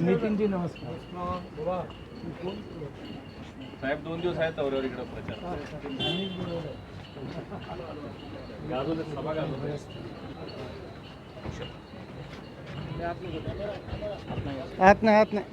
नितीनजी नमस्कार साहेब दोन दिवस आहेत तवऱ्यावर इकडं प्रचार. गाजवले सभा गाजवले आत नाही आत नाही.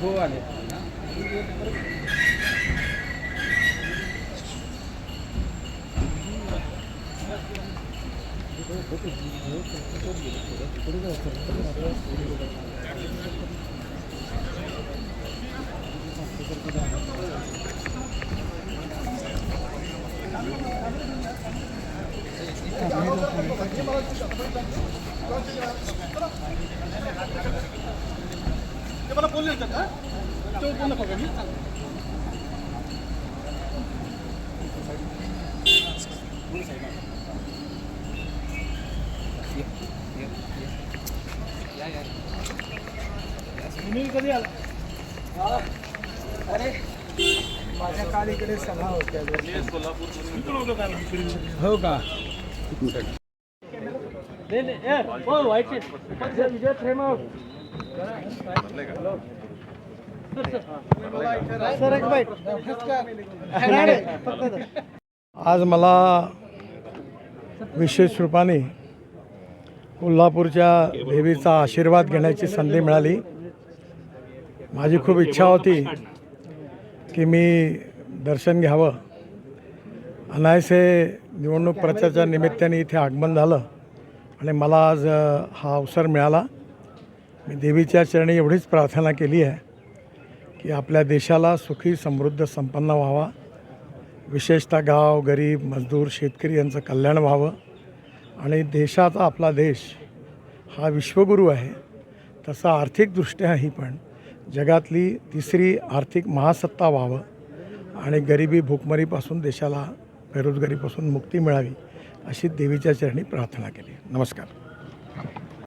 हो आले. मला बोलले होतं का तो पूर्ण बघा मी माझ्या काल इकडे सभा होत्या. हो का? सर एक बाईट आज मला विशेष रूपाने कोल्हापूरच्या देवीचा आशीर्वाद घेण्याची संधी मिळाली. माझी खूप इच्छा होती की मी दर्शन घ्यावं. अनायसे निवडणूक प्रचाराच्या निमित्ताने इथे आगमन झालं आणि मला आज हा अवसर मिळाला. मी देवीच्या चरणी एवढीच प्रार्थना केली आहे की आपल्या देशाला सुखी समृद्ध संपन्न व्हावा. विशेषतः गाव गरीब मजदूर शेतकरी यांचं कल्याण व्हावं. आणि देशाचा आपला देश हा विश्वगुरू आहे तसा आर्थिकदृष्ट्याही पण जगातली तिसरी आर्थिक महासत्ता व्हावं आणि गरिबी भूकमरीपासून देशाला बेरोजगारीपासून मुक्ती मिळावी अशी देवीच्या चरणी प्रार्थना केली. नमस्कार.